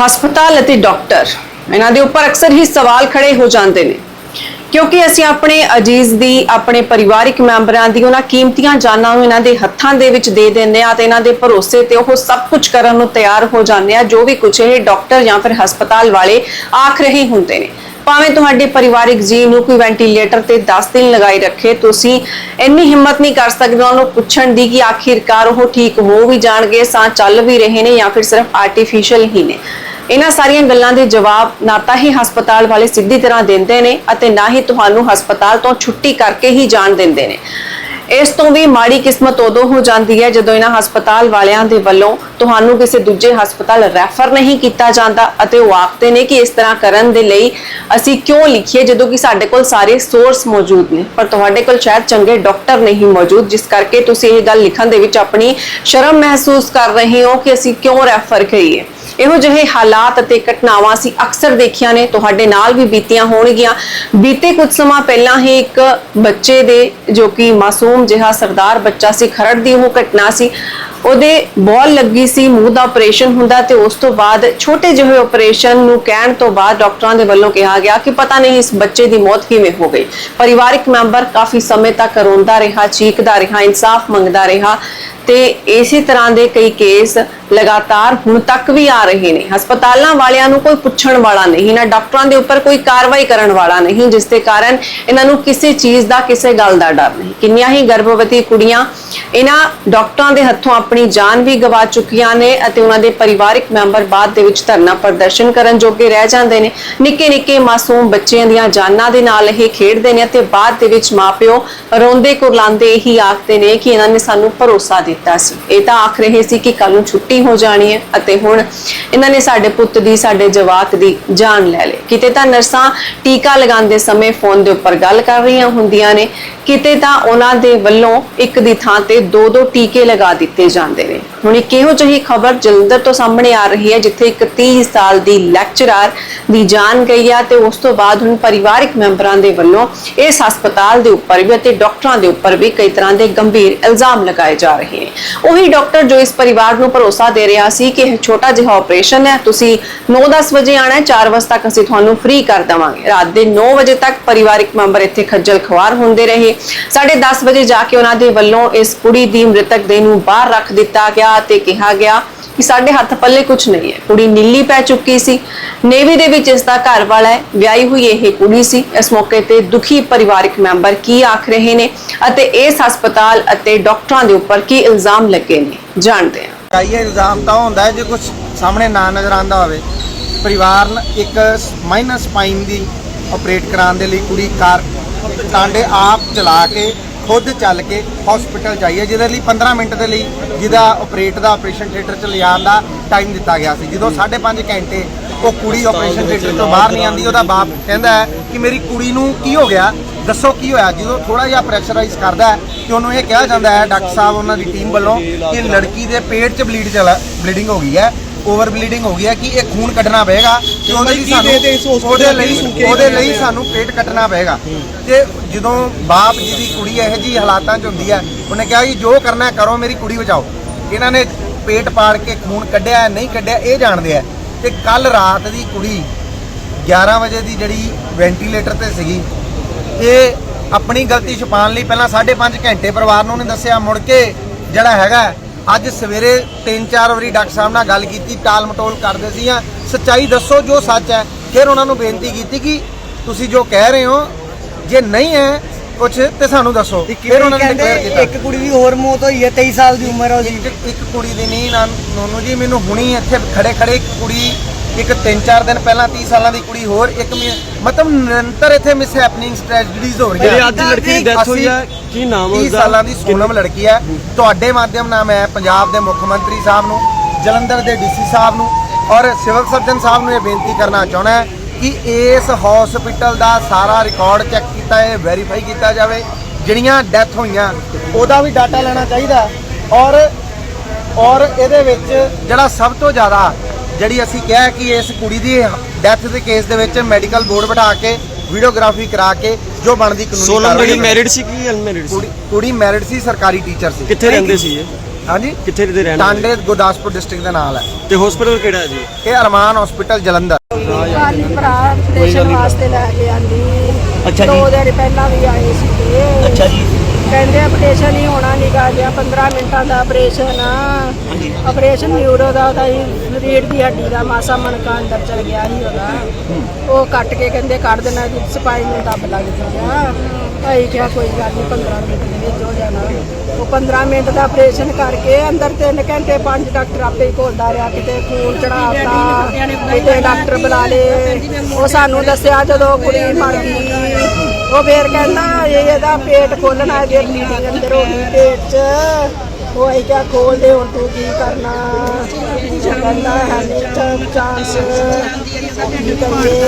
ਹਸਪਤਾਲ ਅਤੇ ਡਾਕਟਰ। ਇਹਨਾਂ ਦੇ ਉੱਪਰ ਅਕਸਰ ਹੀ ਸਵਾਲ ਖੜੇ ਹੋ ਜਾਂਦੇ ਨੇ। ਕਿਉਂਕਿ ਅਸੀਂ ਆਪਣੇ ਅਜੀਜ਼ ਦੀ, ਆਪਣੇ ਪਰਿਵਾਰਿਕ ਮੈਂਬਰਾਂ ਦੀ ਉਹਨਾਂ ਕੀਮਤੀਆਂ ਜਾਨਾਂ ਨੂੰ ਇਹਨਾਂ ਦੇ ਹੱਥਾਂ ਦੇ ਵਿੱਚ ਦੇ ਦਿੰਦੇ ਆ ਤੇ ਇਹਨਾਂ ਦੇ ਭਰੋਸੇ ਤੇ ਉਹ ਸਭ ਕੁਝ ਕਰਨ ਨੂੰ ਤਿਆਰ ਹੋ ਜਾਂਦੇ ਆ ਜੋ ਵੀ ਕੁਝ ਇਹ ਡਾਕਟਰ ਜਾਂ ਫਿਰ ਹਸਪਤਾਲ ਵਾਲੇ ਆਖ ਰਹੇ ਹੁੰਦੇ ਨੇ। ਭਾਵੇਂ ਤੁਹਾਡੇ ਪਰਿਵਾਰਿਕ ਜੀ ਨੂੰ ਕੋਈ ਵੈਂਟੀਲੇਟਰ ਤੇ 10 ਦਿਨ ਲਗਾਈ ਰੱਖੇ, ਤੁਸੀਂ ਇੰਨੀ ਹਿੰਮਤ ਨਹੀਂ ਕਰ ਸਕਦੇ ਉਹਨਾਂ ਨੂੰ ਪੁੱਛਣ ਦੀ ਕਿ ਆਖਿਰਕਾਰ ਉਹ ਠੀਕ ਹੋ ਵੀ ਜਾਣਗੇ, ਸਾਹ ਚੱਲ ਵੀ ਰਹੇ ਨੇ ਜਾਂ ਫਿਰ ਸਿਰਫ ਆਰਟੀਫੀਸ਼ੀਅਲ ਹੀ ਨੇ। ਇਹਨਾਂ ਸਾਰੀਆਂ ਗੱਲਾਂ ਦੇ ਜਵਾਬ ਨਾ ਤਾਂ ਹੀ ਹਸਪਤਾਲ ਵਾਲੇ ਸਿੱਧੀ ਤਰ੍ਹਾਂ ਦਿੰਦੇ ਨੇ ਅਤੇ ਨਾ ਹੀ ਤੁਹਾਨੂੰ ਹਸਪਤਾਲ ਤੋਂ ਛੁੱਟੀ ਕਰਕੇ ਹੀ ਜਾਣ ਦਿੰਦੇ ਨੇ। ਇਸ ਤੋਂ ਵੀ ਮਾੜੀ ਕਿਸਮਤ ਉਦੋਂ ਹੋ ਜਾਂਦੀ ਹੈ ਜਦੋਂ ਇਹਨਾਂ ਹਸਪਤਾਲ ਵਾਲਿਆਂ ਦੇ ਵੱਲੋਂ ਤੁਹਾਨੂੰ ਕਿਸੇ ਦੂਜੇ ਹਸਪਤਾਲ ਰੈਫਰ ਨਹੀਂ ਕੀਤਾ ਜਾਂਦਾ ਅਤੇ ਉਹ ਆਖਦੇ ਨੇ ਕਿ ਇਸ ਤਰ੍ਹਾਂ ਕਰਨ ਦੇ ਲਈ ਅਸੀਂ ਕਿਉਂ ਲਿਖੀਏ, ਜਦੋਂ ਕਿ ਸਾਡੇ ਕੋਲ ਸਾਰੇ ਸੋਰਸ ਮੌਜੂਦ ਨੇ। ਪਰ ਤੁਹਾਡੇ ਕੋਲ ਸ਼ਾਇਦ ਚੰਗੇ ਡਾਕਟਰ ਨਹੀਂ ਮੌਜੂਦ, ਜਿਸ ਕਰਕੇ ਤੁਸੀਂ ਇਹ ਗੱਲ ਲਿਖਣ ਦੇ ਵਿੱਚ ਆਪਣੀ ਸ਼ਰਮ ਮਹਿਸੂਸ ਕਰ ਰਹੇ ਹੋ ਕਿ ਅਸੀਂ ਕਿਉਂ ਰੈਫਰ ਕਰੀਏ। ਇਹੋ ਜਿਹੇ ਹਾਲਾਤ ਅਤੇ ਘਟਨਾਵਾਂ ਅਸੀਂ ਅਕਸਰ ਦੇਖੀਆਂ ਨੇ, ਤੁਹਾਡੇ ਨਾਲ ਵੀ ਬੀਤੀਆਂ ਹੋਣਗੀਆਂ। ਬੀਤੇ ਕੁਝ ਸਮਾਂ ਪਹਿਲਾਂ ਹੀ ਇੱਕ ਬੱਚੇ ਦੇ, ਜੋ ਕਿ ਮਾਸੂਮ ਜਿਹਾ ਸਰਦਾਰ ਬੱਚਾ ਸੀ, ਖਰੜ ਦੀ ਉਹ ਘਟਨਾ ਸੀ। ਉਹਦੇ ਬੋਲ ਲੱਗੀ ਸੀ, ਮੂੰਹ ਦਾ ਆਪਰੇਸ਼ਨ ਹੁੰਦਾ ਤੇ ਉਸ ਤੋਂ ਬਾਅਦ ਛੋਟੇ ਜਿਹੇ ਆਪਰੇਸ਼ਨ ਨੂੰ ਕਹਿਣ ਤੋਂ ਬਾਅਦ ਡਾਕਟਰਾਂ ਦੇ ਵੱਲੋਂ ਕਿਹਾ ਗਿਆ ਕਿ ਪਤਾ ਨਹੀਂ ਇਸ ਬੱਚੇ ਦੀ ਮੌਤ ਕਿਵੇਂ ਹੋ ਗਈ। ਪਰਿਵਾਰਕ ਮੈਂਬਰ ਕਾਫੀ ਸਮੇਂ ਤੱਕ ਰੋਂਦਾ ਰਿਹਾ, ਚੀਕਦਾ ਰਿਹਾ, ਇਨਸਾਫ ਮੰਗਦਾ ਰਿਹਾ ਤੇ ਇਸੇ ਤਰ੍ਹਾਂ ਦੇ ਕਈ ਕੇਸ ਲਗਾਤਾਰ ਹੁਣ ਤੱਕ ਵੀ ਆ ਰਹੇ ਨੇ। ਹਸਪਤਾਲਾਂ ਵਾਲਿਆਂ ਨੂੰ ਕੋਈ ਪੁੱਛਣ ਵਾਲਾ ਨਹੀਂ, ਨਾ ਡਾਕਟਰਾਂ ਦੇ ਉੱਪਰ ਕੋਈ ਕਾਰਵਾਈ ਕਰਨ ਵਾਲਾ ਨਹੀਂ, ਜਿਸ ਦੇ ਕਾਰਨ ਇਹਨਾਂ ਨੂੰ ਕਿਸੇ ਚੀਜ਼ ਦਾ, ਕਿਸੇ ਗੱਲ ਦਾ ਡਰ ਨਹੀਂ। ਕਿੰਨੀਆਂ ਹੀ ਗਰਭਵਤੀ ਕੁੜੀਆਂ ਇਹਨਾਂ ਡਾਕਟਰਾਂ ਦੇ ਹੱਥੋਂ ਆਪਣੀ ਜਾਨ ਵੀ ਗਵਾ ਚੁੱਕੀਆਂ ਨੇ ਅਤੇ ਉਹਨਾਂ ਦੇ ਪਰਿਵਾਰਕ ਮੈਂਬਰ ਬਾਅਦ ਦੇ ਵਿੱਚ ਧਰਨਾ ਪ੍ਰਦਰਸ਼ਨ ਕਰਨ ਜੋਗੇ ਰਹਿ ਜਾਂਦੇ ਨੇ। ਨਿੱਕੇ ਨਿੱਕੇ ਮਾਸੂਮ ਬੱਚਿਆਂ ਦੀਆਂ ਜਾਨਾਂ ਦੇ ਨਾਲ ਇਹ ਖੇਡਦੇ ਨੇ ਅਤੇ ਬਾਅਦ ਦੇ ਵਿੱਚ ਮਾਪਿਓ ਰੋਂਦੇ ਕੁਰਲਾਉਂਦੇ ਇਹੀ ਆਖਦੇ ਨੇ ਕਿ ਇਹਨਾਂ ਨੇ ਸਾਨੂੰ ਭਰੋਸਾ ਦਿੱਤਾ ਸੀ। ਇਹ ਤਾਂ ਆਖ ਰਹੇ ਸੀ ਕਿ ਕੱਲ ਨੂੰ ਛੁੱਟੀ ਹੋ ਜਾਣੀ ਹੈ ਅਤੇ ਹੁਣ ਇਹਨਾਂ ਨੇ ਸਾਡੇ ਪੁੱਤ ਦੀ, ਸਾਡੇ ਜਵਾਕ ਦੀ ਜਾਨ ਲੈ ਲਈ। ਕਿਤੇ ਤਾਂ ਨਰਸਾਂ ਟੀਕਾ ਲਗਾਉਂਦੇ ਸਮੇਂ ਫੋਨ ਦੇ ਉੱਪਰ ਗੱਲ ਕਰ ਰਹੀਆਂ ਹੁੰਦੀਆਂ ਨੇ, ਕਿਤੇ ਤਾਂ ਉਹਨਾਂ ਦੇ ਵੱਲੋਂ ਇੱਕ ਦੀ ਥਾਂ ਤੇ ਦੋ ਦੋ ਟੀਕੇ ਲਗਾ ਦਿੱਤੇ ਜਾਂਦੇ ਨੇ। ਹੁਣ ਇੱਕ ਇਹੋ ਜਿਹੀ ਖਬਰ ਜਲੰਧਰ ਤੋਂ ਸਾਹਮਣੇ ਆ ਰਹੀ ਹੈ, ਜਿੱਥੇ ਇੱਕ 30 ਸਾਲ ਦੀ ਲੈਕਚਰਰ ਦੀ ਜਾਨ ਗਈ ਆ ਤੇ ਉਸ ਤੋਂ ਬਾਅਦ ਹੁਣ ਪਰਿਵਾਰਕ ਮੈਂਬਰਾਂ ਦੇ ਵੱਲੋਂ ਇਸ ਹਸਪਤਾਲ ਦੇ ਉੱਪਰ ਵੀ ਅਤੇ ਡਾਕਟਰਾਂ ਦੇ ਉੱਪਰ ਵੀ ਕਈ ਤਰ੍ਹਾਂ ਦੇ ਗੰਭੀਰ ਇਲਜ਼ਾਮ ਲਗਾਏ ਜਾ ਰਹੇ ਨੇ। ਉਹੀ ਡਾਕਟਰ ਜੋ ਇਸ ਪਰਿਵਾਰ ਨੂੰ ਭਰੋਸਾ ਦੇ ਰਿਹਾ ਸੀ ਕਿ ਇਹ ਛੋਟਾ ਜਿਹਾ ਆਪਰੇਸ਼ਨ ਹੈ। ਤੁਸੀਂ 9-10 ਵਜੇ ਆਣਾ ਹੈ 4 ਵਜੇ ਤੱਕ ਅਸੀਂ ਤੁਹਾਨੂੰ ਫ੍ਰੀ ਕਰ ਦੇਵਾਂਗੇ। ਰਾਤ ਦੇ 9 ਵਜੇ ਤੱਕ ਪਰਿਵਾਰਿਕ ਮੈਂਬਰ ਇੱਥੇ ਖੱਜਲ ਖਵਾਰ ਹੁੰਦੇ ਰਹੇ। 10:30 ਵਜੇ ਜਾ ਕੇ ਉਹਨਾਂ ਦੇ ਵੱਲੋਂ ਇਸ ਕੁੜੀ ਦੀ ਮ੍ਰਿਤਕ ਦੇਹ ਨੂੰ ਬਾਹਰ ਰੱਖ ਦਿੱਤਾ ਗਿਆ ਤੇ ਕਿਹਾ ਗਿਆ ਕਿ ਸਾਡੇ ਹੱਥ ਪੱਲੇ ਕੁਝ ਨਹੀਂ ਹੈ। ਕੁੜੀ ਨੀਲੀ ਪੈ ਚੁੱਕੀ ਸੀ। ਨੇਵੀ ਦੇ ਵਿੱਚ ਇਸ ਦਾ ਘਰ ਵਾਲਾ ਹੈ। ਵਿਆਹੀ ਹੋਈ ਇਹ ਕੁੜੀ ਸੀ। ਇਸ ਮੌਕੇ ਤੇ ਦੁਖੀ ਪਰਿਵਾਰਕ ਮੈਂਬਰ ਕੀ ਆਖ ਰਹੇ ਨੇ ਅਤੇ ਇਸ ਹਸਪਤਾਲ ਅਤੇ ਡਾਕਟਰਾਂ ਦੇ ਉੱਪਰ ਕੀ ਇਲਜ਼ਾਮ ਲੱਗੇ ਨੇ, ਜਾਣਦੇ ਹਾਂ। ਚਾਹੀਏ ਇਲਜ਼ਾਮ ਤਾਂ ਉਹ ਹੁੰਦਾ ਹੈ ਜੇ ਕੁਝ ਸਾਹਮਣੇ ਨਾ ਨਜ਼ਰ ਆਂਦਾ ਹੋਵੇ। ਪਰਿਵਾਰ ਇੱਕ ਮਾਈਨਸ ਪਾਈਨ ਦੀ ਆਪਰੇਟ ਕਰਾਉਣ ਦੇ ਲਈ ਕੁੜੀ ਕਾਰ ਟਾਂਡੇ ਆਪ ਚਲਾ ਕੇ ਖੁਦ ਚੱਲ ਕੇ ਹਸਪੀਟਲ ਜਾਈਏ, ਜਿਹਦੇ ਲਈ 15 ਮਿੰਟ ਦੇ ਲਈ ਜਿਹਦਾ ਆਪਰੇਟ ਦਾ ਆਪਰੇਸ਼ਨ ਥੀਏਟਰ ਚ ਲਿਆਉਣ ਦਾ ਟਾਈਮ ਦਿੱਤਾ ਗਿਆ ਸੀ। ਜਦੋਂ 5.5 ਘੰਟੇ ਉਹ ਕੁੜੀ ਆਪਰੇਸ਼ਨ ਥੀਏਟਰ ਤੋਂ ਬਾਹਰ ਨਹੀਂ ਆਂਦੀ ਉਹਦਾ ਬਾਪ ਕਹਿੰਦਾ ਹੈ ਕਿ ਮੇਰੀ ਕੁੜੀ ਨੂੰ ਕੀ ਹੋ ਗਿਆ? ਦੱਸੋ ਕੀ ਹੋਇਆ? ਜਦੋਂ ਥੋੜਾ ਜਿਹਾ ਪ੍ਰੈਸ਼ਰਾਈਜ਼ ਕਰਦਾ ਹੈ ਕਿ ਉਹਨੂੰ ਇਹ ਕਿਹਾ ਜਾਂਦਾ ਹੈ, ਡਾਕਟਰ ਸਾਹਿਬ, ਉਹਨਾਂ ਦੀ ਟੀਮ ਵੱਲੋਂ ਕਿ ਲੜਕੀ ਦੇ ਪੇਟ 'ਚ ਬਲੀਡ ਚਲਾ ਬਲੀਡਿੰਗ ਹੋ ਗਈ ਹੈ। ਓਵਰ ਬਲੀਡਿੰਗ ਹੋ ਗਈ ਹੈ ਕਿ ਇਹ ਖੂਨ ਕੱਢਣਾ ਪਏਗਾ ਤੇ ਉਹਦੇ ਲਈ ਸਾਨੂੰ ਉਹਦੇ ਲਈ ਉਹਦੇ ਲਈ ਸਾਨੂੰ ਪੇਟ ਕੱਟਣਾ ਪਏਗਾ। ਤੇ ਜਦੋਂ ਬਾਪ ਜੀ ਦੀ ਕੁੜੀ ਇਹੋ ਜੀ ਹਾਲਾਤਾਂ 'ਚ ਹੁੰਦੀ ਹੈ ਉਹਨੇ ਕਿਹਾ ਕਿ ਜੋ ਕਰਨਾ ਕਰੋ ਮੇਰੀ ਕੁੜੀ ਬਚਾਓ। ਇਹਨਾਂ ਨੇ ਪੇਟ ਪਾੜ ਕੇ ਖੂਨ ਕੱਢਿਆ ਨਹੀਂ ਕੱਢਿਆ ਇਹ ਜਾਣਦੇ ਆ ਤੇ ਕੱਲ ਰਾਤ ਦੀ ਕੁੜੀ 11 ਵਜੇ ਦੀ ਜਿਹੜੀ ਵੈਂਟੀਲੇਟਰ ਤੇ ਸੀਗੀ ਇਹ ਆਪਣੀ ਗਲਤੀ ਛੁਪਾਉਣ ਲਈ ਪਹਿਲਾਂ 5.5 ਘੰਟੇ ਪਰਿਵਾਰ ਨੂੰ ਉਹਨੇ ਦੱਸਿਆ ਮੁੜ ਕੇ ਜਿਹੜਾ ਹੈਗਾ ਅੱਜ ਸਵੇਰੇ 3-4 ਵਾਰੀ ਡਾਕਟਰ ਸਾਹਿਬ ਨਾਲ ਗੱਲ ਕੀਤੀ ਟਾਲ ਮਟੋਲ ਕਰਦੇ ਸੀ ਆ ਸੱਚਾਈ ਦੱਸੋ ਜੋ ਸੱਚ ਹੈ। ਫਿਰ ਉਹਨਾਂ ਨੂੰ ਬੇਨਤੀ ਕੀਤੀ ਕਿ ਤੁਸੀਂ ਜੋ ਕਹਿ ਰਹੇ ਹੋ ਜੇ ਨਹੀਂ ਹੈ ਕੁਝ ਤੇ ਸਾਨੂੰ ਦੱਸੋ। ਫਿਰ ਉਹਨਾਂ ਨੇ ਕੀਤਾ। ਇੱਕ ਕੁੜੀ ਦੀ ਹੋਰ ਮੌਤ ਹੋਈ ਹੈ 23 ਸਾਲ ਦੀ ਉਮਰ ਹੈ ਉਹਦੀ। ਇੱਕ ਕੁੜੀ ਦੀ ਨਹੀਂ ਨਾ ਨੋਨੂ ਜੀ ਮੈਨੂੰ ਹੁਣੀ ਇੱਥੇ ਖੜੇ ਖੜੇ ਇੱਕ ਕੁੜੀ ਇੱਕ 3-4 ਦਿਨ ਪਹਿਲਾਂ 30 ਸਾਲਾਂ ਦੀ ਕੁੜੀ ਹੋਰ ਇੱਕ ਮੀ- ਮਤਲਬ ਨਿਰੰਤਰ ਇੱਥੇ ਮਿਸ ਹੈਪਨਿੰਗਸ ਟ੍ਰੈਜਡੀਜ਼ ਹੋ ਰਹੀਆਂ। ਜਿਹੜੀ ਅੱਜ ਲੜਕੀ ਦੀ ਡੈਥ ਹੋਈ ਹੈ ਕੀ ਨਾਮ ਹੈ 30 ਉਸਦਾ? ਸਾਲਾਂ ਦੀ ਸੋਨਮ ਲੜਕੀ ਹੈ ਤੁਹਾਡੇ ਮਾਧਿਅਮ ਨਾਲ ਮੈਂ ਪੰਜਾਬ ਦੇ ਮੁੱਖ ਮੰਤਰੀ ਸਾਹਿਬ ਨੂੰ ਜਲੰਧਰ ਦੇ ਡੀਸੀ ਸਾਹਿਬ ਨੂੰ ਔਰ ਸਿਵਲ ਸਰਜਨ ਸਾਹਿਬ ਨੂੰ ਇਹ ਬੇਨਤੀ ਕਰਨਾ ਚਾਹੁੰਦਾ ਹੈ ਕਿ ਇਸ ਹਸਪੀਟਲ ਦਾ ਸਾਰਾ ਰਿਕਾਰਡ ਚੈੱਕ ਕੀਤਾ ਹੈ ਵੈਰੀਫਾਈ ਕੀਤਾ ਜਾਵੇ। ਜਿਹੜੀਆਂ ਡੈਥ ਹੋਈਆਂ ਉਹਦਾ ਵੀ ਡਾਟਾ ਲੈਣਾ ਚਾਹੀਦਾ। ਔਰ ਔਰ ਇਹਦੇ ਵਿੱਚ ਜਿਹੜਾ ਸਭ ਤੋਂ ਜ਼ਿਆਦਾ ਜਿਹੜੀ ਅਸੀਂ ਕਿਹਾ ਕਿ ਇਸ ਕੁੜੀ ਦੀ ਡੈਥ ਦੇ ਕੇਸ ਦੇ ਵਿੱਚ ਮੈਡੀਕਲ ਬੋਰਡ ਬਿਠਾ ਕੇ ਵੀਡੀਓਗ੍ਰਾਫੀ ਕਰਾ ਕੇ ਜੋ ਬਣਦੀ ਕਾਨੂੰਨੀ ਸੋਲਮ ਜਿਹੜੀ ਮੈਰਿਡ ਸੀ ਕਿ ਅਨਮੈਰਿਡ ਸੀ? ਕੁੜੀ ਕੁੜੀ ਮੈਰਿਡ ਸੀ ਸਰਕਾਰੀ ਟੀਚਰ ਸੀ। ਕਿੱਥੇ ਰਹਿੰਦੇ ਸੀ ਇਹ? ਹਾਂਜੀ? ਕਿੱਥੇ ਦੇ ਰਹਿਣ ਟਾਂਡੇ ਗੁਰਦਾਸਪੁਰ ਡਿਸਟ੍ਰਿਕਟ ਦੇ ਨਾਲ ਹੈ। ਤੇ ਹਸਪੀਟਲ ਕਿਹੜਾ ਹੈ ਜੀ? ਇਹ ਅਰਮਾਨ ਹਸਪੀਟਲ ਜਲੰਧਰ। ਕੱਲ ਭਰਾ ਆਪਰੇਸ਼ਨ ਵਾਸਤੇ ਲੈ ਕੇ ਆਂਦੀ। ਅੱਛਾ ਦੋ ਜੀ। ਦਿਨ ਪਹਿਲਾਂ ਵੀ ਆਏ ਸੀਗੇ ਅੱਛਾ ਜੀ। ਕਹਿੰਦੇ ਆਪਰੇਸ਼ਨ ਹੀ ਹੋਣਾ ਨਿਕਾ ਜਿਆ 15 ਮਿੰਟਾਂ ਦਾ ਆਪਰੇਸ਼ਨ ਆ। ਆਪਰੇਸ਼ਨ ਨਿਊਰੋ ਦਾ ਉਹਦਾ ਹੀ ਰੀੜ ਦੀ ਹੱਡੀ ਦਾ ਮਾਸਾ ਮਣਕਾ ਅੰਦਰ ਚਲ ਗਿਆ ਸੀ ਉਹਦਾ। ਉਹ ਕੱਟ ਕੇ ਕਹਿੰਦੇ ਕੱਢ ਦੇਣਾ ਜੀ ਸਪਾਈਨ ਨੂੰ ਦੱਬ ਲੱਗ ਜਾਊਗਾ ਭਾਈ ਕਿਹਾ ਕੋਈ ਗੱਲ ਨਹੀਂ 15 ਮਿੰਟ ਦੇ ਵਿੱਚ ਹੋ ਜਾਣਾ। ਉਹ 15 ਮਿੰਟ ਦਾ ਆਪਰੇਸ਼ਨ ਕਰਕੇ ਅੰਦਰ 3 ਘੰਟੇ ਪੰਜ ਡਾਕਟਰ ਆਪੇ ਹੀ ਘੋਲਦਾ ਰਿਹਾ ਕਿਤੇ ਖੂਨ ਚੜਾਤਾ ਕਿਤੇ ਡਾਕਟਰ ਬੁਲਾ ਲਏ। ਉਹ ਸਾਨੂੰ ਦੱਸਿਆ ਜਦੋਂ ਕੁੜੀ ਮਰ ਗਈ। ਉਹ ਫੇਰ ਕਹਿੰਦਾ ਇਹ ਇਹਦਾ ਪੇਟ ਖੋਲਣਾ ਇਹਦੇ ਬਲੀਡਿੰਗ ਅੰਦਰ ਹੋ ਗਈ ਪੇਟ 'ਚ। ਉਹ ਅਸੀਂ ਕਿਹਾ ਖੋਲ ਦੇ ਹੁਣ ਤੂੰ ਕੀ ਕਰਨਾ? ਕਹਿੰਦਾ ਹੈ ਨਹੀਂ ਚਾਂਸ ਕੀ ਕਰੀਏ